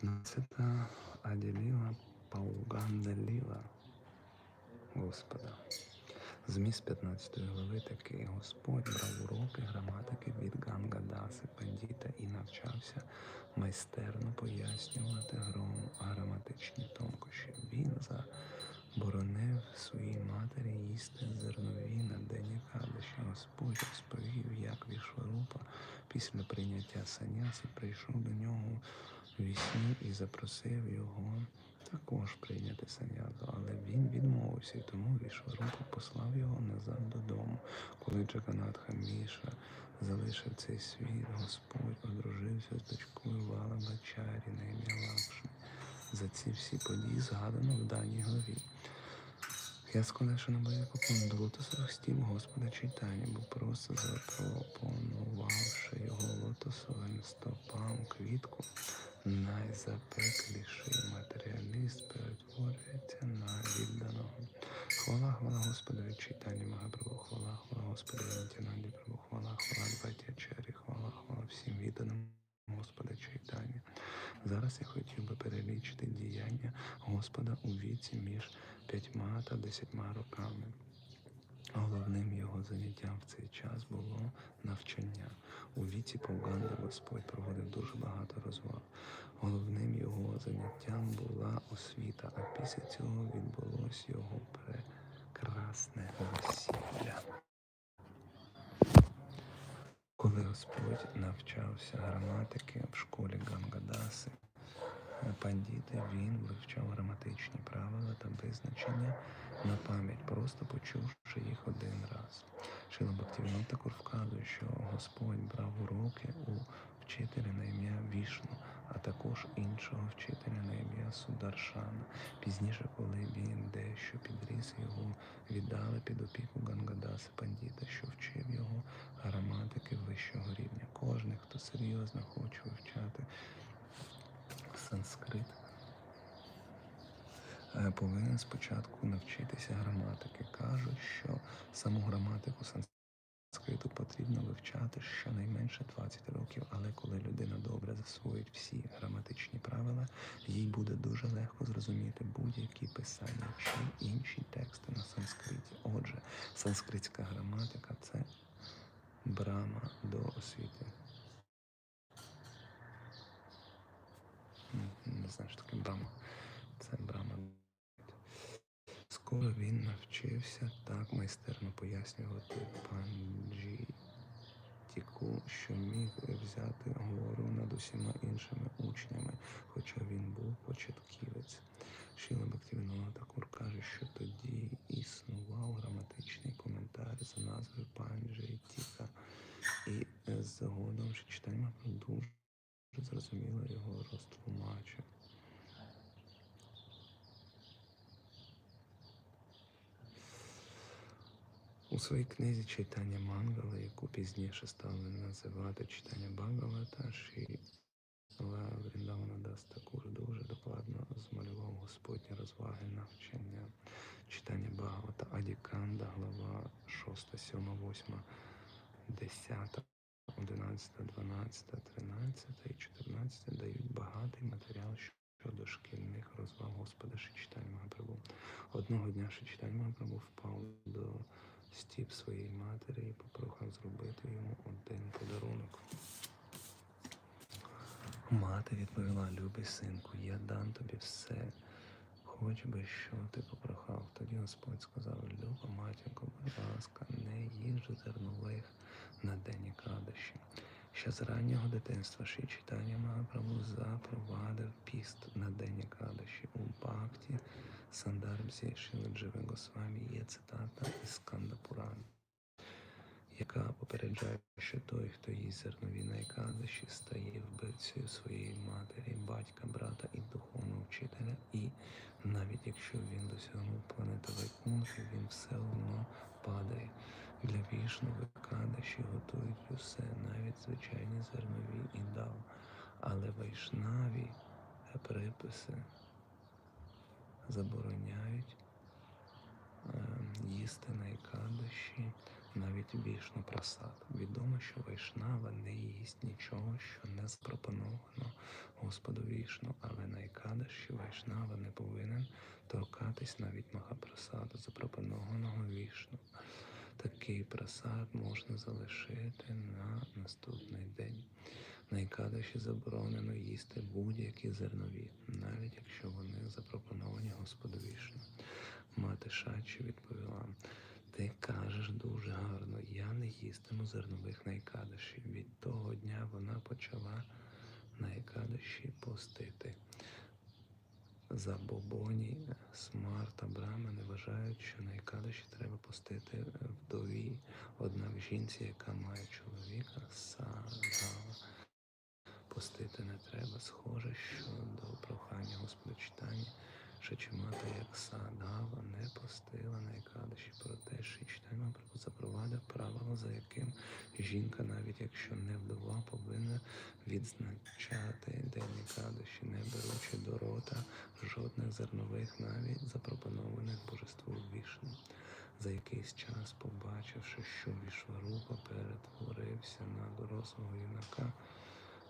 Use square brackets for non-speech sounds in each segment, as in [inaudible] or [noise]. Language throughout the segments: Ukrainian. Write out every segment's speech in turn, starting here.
15 Аділіва Пауганделіва Господа. Зміст 15 глави такий Господь брав уроки граматики від Гангадаси Пандіта і навчався майстерно пояснювати граматичні тонкощі. Він заборонив своїй матері їсти зернові на день Кадиші. Господь розповів, як Вішварупа після прийняття саняси прийшов до нього вісні і запросив його також прийняти саняту, але він відмовився, і тому Вішварупа послав його назад додому. Коли Джаганатха Міша залишив цей світ, Господь одружився з дочкою Вала Бачарі на ім'я Лакшми. За ці всі події згадано в даній главі. Я сконешена до лотосових стів Господа читання, бо просто запропонувавши його лотосовим стопам квітку, найзапекліший матеріаліст перетворюється на відданого. Хвала, хвала Господові читання Магапрабу, хвала, хвала Господові Нітянанді Прабу, хвала, хвала Дватячарі, хвала, хвала всім відданим Господа читання. Зараз я хотів би перелічити діяння Господа у віці між п'ятьма та десятьма роками. Головним його заняттям в цей час було навчання. У віці Пауганди Господь проводив дуже багато розваг. Головним його заняттям була освіта, а після цього відбулось його прекрасне весілля. Коли Господь навчався граматики в школі Гангадаси, пандіти, він вивчав граматичні правила та визначення на пам'ять, просто почувши їх один раз. Шила Бактівнот також вказує, що Господь брав уроки у вчителя на ім'я Вішну, а також іншого вчителя на ім'я Сударшана. Пізніше, коли він дещо підріс, його віддали під опіку Гангадаса Пандіта, що вчив його граматики вищого рівня. Кожен, хто серйозно хоче вивчати санскрит, е, повинен спочатку навчитися граматики. Кажуть, що саму граматику санскриту потрібно вивчати щонайменше 20 років, але коли людина добре засвоїть всі граматичні правила, їй буде дуже легко зрозуміти будь-які писання чи інші тексти на санскриті. Отже, санскритська граматика це брама до освіти. Не знаю, що таке брама. Це брама. Скоро він навчився так майстерно пояснювати панджі Тіку, що міг взяти гору над усіма іншими учнями, хоча він був початківець. Шіла Бактівінова також каже, що тоді існував граматичний коментар за назвою Панджі Тіка, і згодом що читання дуже зрозуміло його розтлумачив. У своїй книзі читання Мангала, яку пізніше стали називати читання Бхагавата, Ші Вріндавана Дас також дуже докладно змалював Господні розваги навчання читання Бхагавата Адіканда, глава 6, 7, 8, 10, 11, 12, 13 і 14 дають багатий матеріал щодо шкільних розваг Господа Шичитань Магапрабу. Одного дня Шичитань Магапрабу впав до стіп своєї матері і попрохав зробити йому один подарунок. Мати відповіла, любий синку, я дам тобі все, хоч би що ти попрохав. Тоді Господь сказав, люба матінко, будь ласка, не їж зернових на день кадощі. Ще з раннього дитинства ще читання Магапрабу запровадив піст на день кадощі у Бхакті Сандарбзі Шиладживи Госвамі є цитата із Сканда Пуран, яка попереджає, що той, хто їсть зернові на стає вбивцею своєї матері, батька, брата і духовного вчителя, і навіть якщо він досягнув планети Вайкунхи, він все одно падає. Для вішного Екадаші готують усе, навіть звичайні зернові і дав, але вайшнаві приписи забороняють їсти найкадощі навіть вішну прасад. Відомо, що Вайшнава не їсть нічого, що не запропоновано Господу вішну, але найкадощі Вайшнава не повинен торкатись навіть Махапрасаду, запропонованого вішну. Такий прасад можна залишити на наступний день. Найкадощі заборонено їсти будь-які зернові, навіть якщо вони запропоновані Господу вішну. Мати Шачі відповіла: Ти кажеш дуже гарно, я не їстиму зернових найкадощів. Від того дня вона почала найкадощі постити. Забобоні, смар та брамани вважають, що найкадощі треба постити вдові, однак жінці, яка має чоловіка, сагава, постити не треба. Схоже, що до прохання Господа читання Шачимата, як Садгава, не постила найкадощі, проте Шичтайма запровадив правило, за яким жінка, навіть якщо не вдова, повинна відзначати день кадощі, не беручи до рота жодних зернових, навіть запропонованих божеству вішну. За якийсь час, побачивши, що Вішварупа перетворився на дорослого юнака,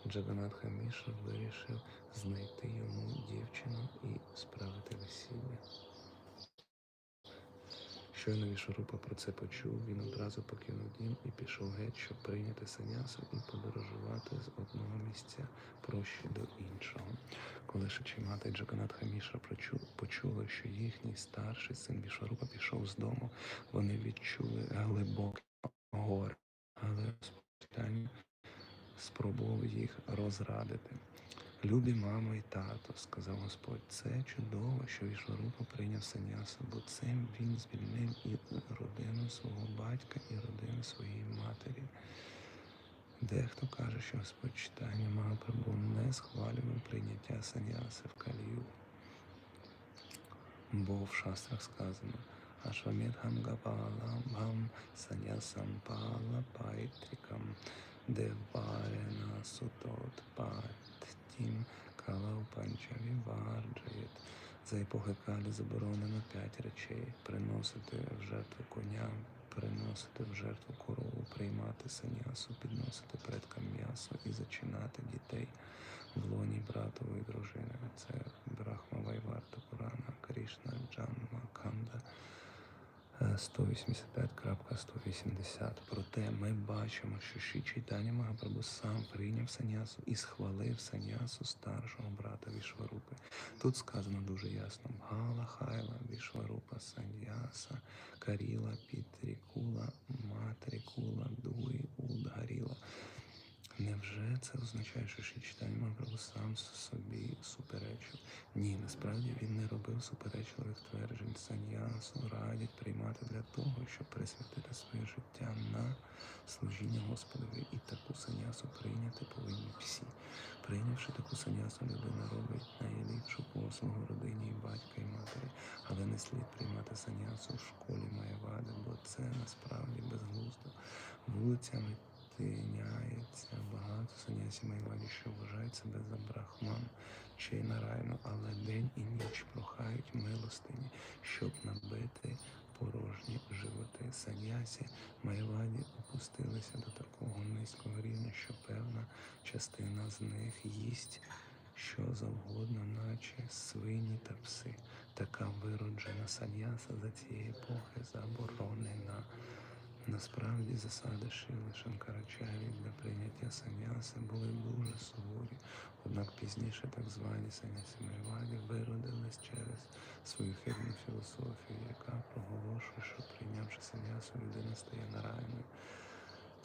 Джаганатха Міша вирішив знайти йому дівчину і справити весілля. Щойно Вішварупа про це почув, він одразу покинув дім і пішов геть, щоб прийняти санясу і подорожувати з одного місця проще до іншого. Коли Шачимата і Джаганатха Міша почули, що їхній старший син Вішварупа пішов з дому, вони відчули глибоке горе, але Господь спробував їх розрадити. Любі мамо і тато, сказав Господь, це чудово, що Вішварупа прийняв санясу, бо цим він звільнив і родину свого батька, і родину своєї матері. Дехто каже, що Господь читання Магапрабу не схвалював прийняття саняси в Калію. Бо в шастрах сказано Ашвамедхам Гапалам Санясам Пала Пайтрикам Деварена Сутот Паттім Калау Панчаві Варджаєт. За епохи Калі заборонено п'ять речей: приносити в жертву коня, приносити в жертву корову, приймати санясу, підносити предкам м'ясо і зачинати дітей в лоні братової дружини. Це Брахма Вайварта Пурана, Кришна Джанма Канда 185.180. Проте ми бачимо, що Ші Чайтаня Магапрабу сам прийняв санясу і схвалив санясу старшого брата Вішварупи. Тут сказано дуже ясно: Бгала Хайла, Вішварупа, Саньяса, Каріла, Пітрікула, Матрікула, Дуї, Удгаріла. Невже це означає, що Шичтань Магапрабу сам собі суперечив? Ні, насправді він не робив суперечливих тверджень. Саньясу радять приймати для того, щоб присвятити своє життя на служіння Господові. І таку санясу прийняти повинні всі. Прийнявши таку санясу, людина робить найліпшу послугу родині і батька і матері, але не слід приймати санясу в школі Маєвади, бо це насправді безглуздо. Вулицями тиняється багато санясів Майваді, що вважають себе за брахман чи нарайну, але день і ніч прохають милостині, щоб набити порожні животи. Санясі Майваді опустилися до такого низького рівня, що певна частина з них їсть що завгодно, наче свині та пси. Така вироджена саняса за цієї епохи заборонена. Насправді засади Шили Шанкарачарі для прийняття саняси були дуже суворі, однак пізніше так звані саняси Майваді виродились через свою хибну філософію, яка проголошує, що прийнявши санясу, людина стає нарайною.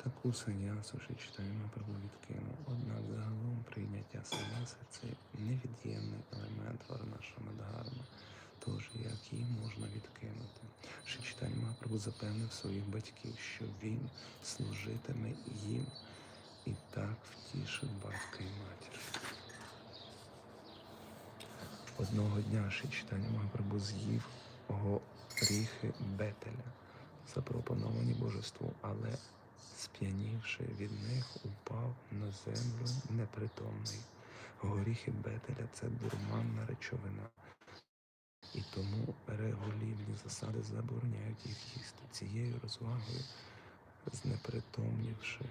Таку санясу ще читаємо Прабу відкинув. Однак загалом прийняття саняси це невід'ємний елемент Варнашамадгарма, тож як її можна відкинути. Шичтань Мапрабу запевнив своїх батьків, що він служитиме їм і так втішив батька і матір. Одного дня Шичтань Мапрабу з'їв горіхи Бетеля, запропоновані божеству, але сп'янівши від них, упав на землю непритомний. Горіхи Бетеля це дурманна речовина, і тому регулівні засади забороняють їх їсти. Цією розвагою, знепритомнівши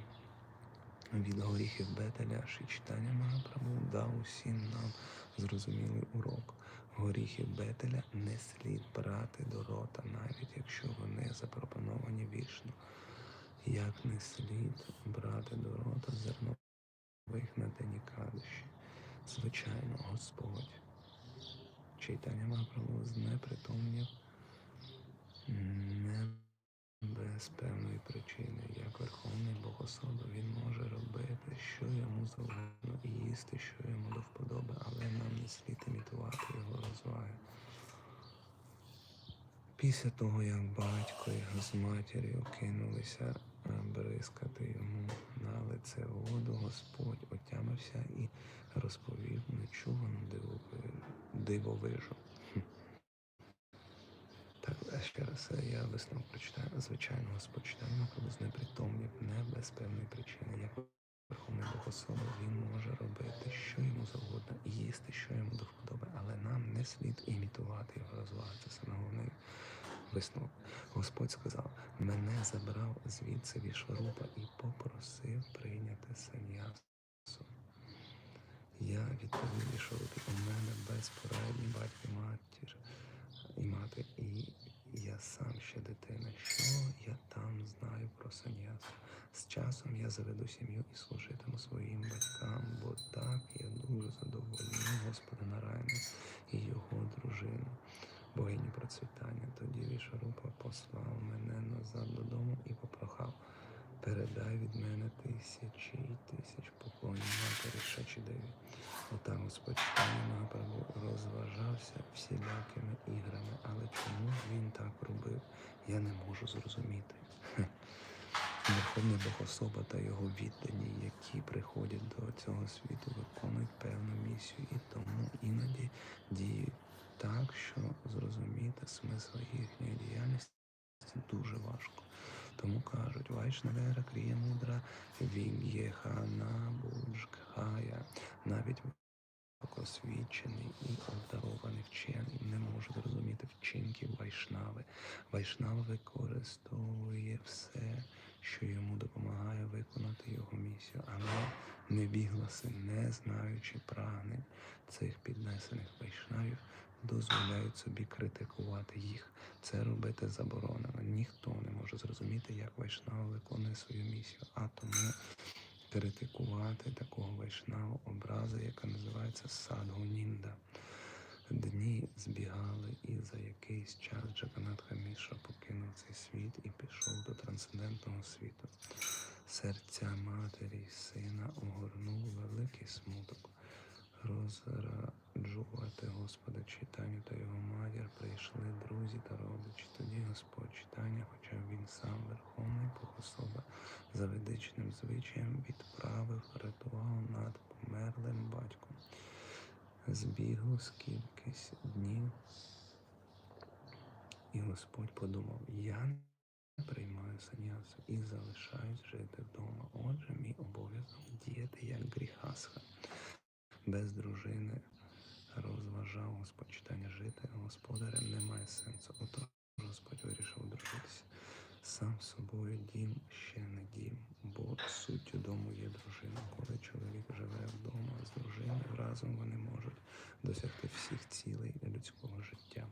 від горіхів Бетеля, ще читання Магапрабу дав усім нам зрозумілий урок. Горіхи Бетеля не слід брати до рота, навіть якщо вони запропоновані вічно. Як не слід брати до рота зернових на день кадощі. Звичайно, Господь. Читання Магапрабу знепритомнів не без певної причини. Як Верховний Богособа, він може робити, що йому завгодно, і їсти, що йому до вподоби, але нам не слід імітувати його розваги. Після того, як батько його з матір'ю кинулися бризкати йому на лице Господь отямився і розповів нечувану дивови- дивовижу. [laughs] Так, ще раз е, я висновок прочитаю. Звичайно, Господь читає Макробу з непритомнів, не без певної причини. Як Верховний Богособа, він може робити, що йому завгодно, їсти, що йому до вподоби, але нам не слід імітувати його розваги. Це саме головний висновок. Господь сказав: мене забрав звідси Вішварупа і попросив прийняти саньясу. Я відповів Вішварупі, у мене безпорадні батько і матір і мати, і я сам ще дитина. Що я там знаю про саньясу? З часом я заведу сім'ю і служитиму своїм батькам, бо так я дуже задовольню Господа Нарайна і його дружину, богиню процвітання. Тоді Вішарупа послав мене назад додому і попрохав. Передай від мене тисячі й тисяч поклонів матері Шачідеві. Розважався всілякими іграми, але чому він так робив, я не можу зрозуміти. Хе. Верховний Богособа та його віддані, які приходять до цього світу, виконують певну місію і тому іноді діють так, що зрозуміти смисл їхньої діяльності дуже важко. Тому кажуть, Вайшнавера крія мудра віг'єхана буджгхая. Навіть високосвічений і обдарований не може зрозуміти вчинків Вайшнави. Вайшнава використовує все, що йому допомагає виконати його місію, але невігласи, не знаючи прагнень цих піднесених вайшнавів, дозволяють собі критикувати їх. Це робити заборонено. Ніхто не може зрозуміти, як вайшнава виконує свою місію, а тому критикувати такого вайшнаву образи, яка називається садгу нінда. Дні збігали, і за якийсь час Джаганатха Міша покинув цей світ і пішов до трансцендентного світу. Серця матері й сина огорнув великий смуток. Розраджувати Господа читанню та його матір прийшли друзі та родичі. Тоді Господь читання, хоча він сам верховний Богособа, за ведичним звичаєм відправив ритуал над померлим. Збігло скількись днів, і Господь подумав: я не приймаю санясу і залишаюсь жити вдома. Отже, мій обов'язок діяти як гріхасха. Без дружини розважав Господь читання жити господарем немає сенсу. Отож Господь вирішив одружитися. Сам собою дім ще не дім, бо суттю дому є дружина. Коли чоловік живе вдома з дружиною, разом вони досягти всіх цілей людського життя.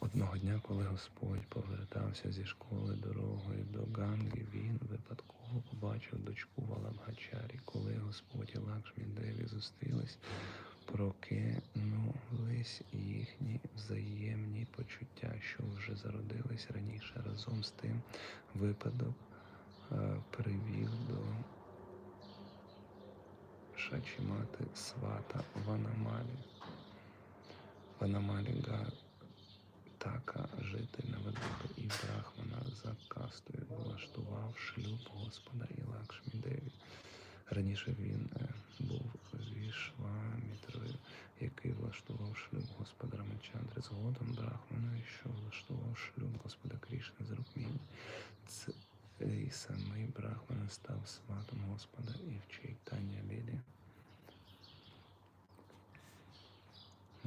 Одного дня, коли Господь повертався зі школи дорогою до Ганги, він випадково побачив дочку Валабгачарі. Коли Господь і Лакшмі Деві зустрілись, прокинулись їхні взаємні почуття, що вже зародились раніше. Разом з тим випадок е, привів до Шачімати Свата Ванамалі. Ванамалі Га Така, житель Навадвипу і Брахмана за кастою влаштував шлюб Господа і Лакшмі Деві. Раніше він е, був Вішвамітрою, який влаштував шлюб Господа Рамачандри. Згодом Брахманою, що влаштував шлюб Господа Крішни з Рукміні. Цей самий Брахман став сватом Господа і в Чайтання Лілі.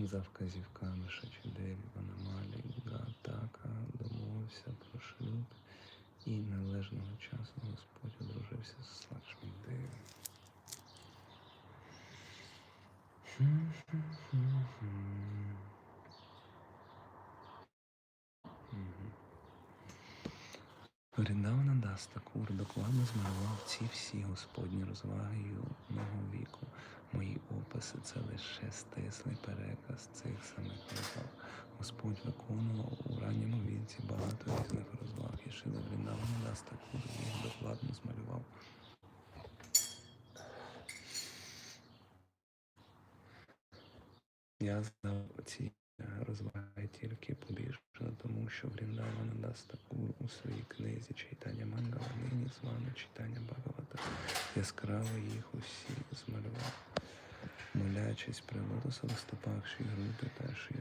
За вказівками Шачіделі, Ванамалі, Гатака домовився про шлюб. І належного часу Господь одружився з Лакшмідею. Вріндавана Даста Кур докладно змалював ці всі господні розваги юного віку. Мої описи це лише стислий переказ цих самих розваг. Господь виконував у ранньому віці багато різних розваг, і Шила Вріндавана Даста Кур їх докладно змалював. Я знав ці розваги тільки побіжно, тому що Вріндавана Дастакур у своїй книзі читання Мангала нині звано читання Бхагавата. Яскраво їх усі змалював. Молячись при лотосових Ші Групи та Ші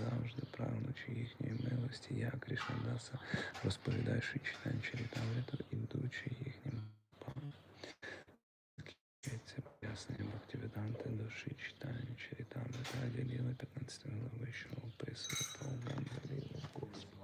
завжди прагнучи їхньої милості, я Кришнадаса, розповідаючи читання Чарітамриту, ідучи їхнім пам. Це пояснення Бхактивіданти душі Саме з Раді Ліли 15 глави, що описує повному Лілу Космос.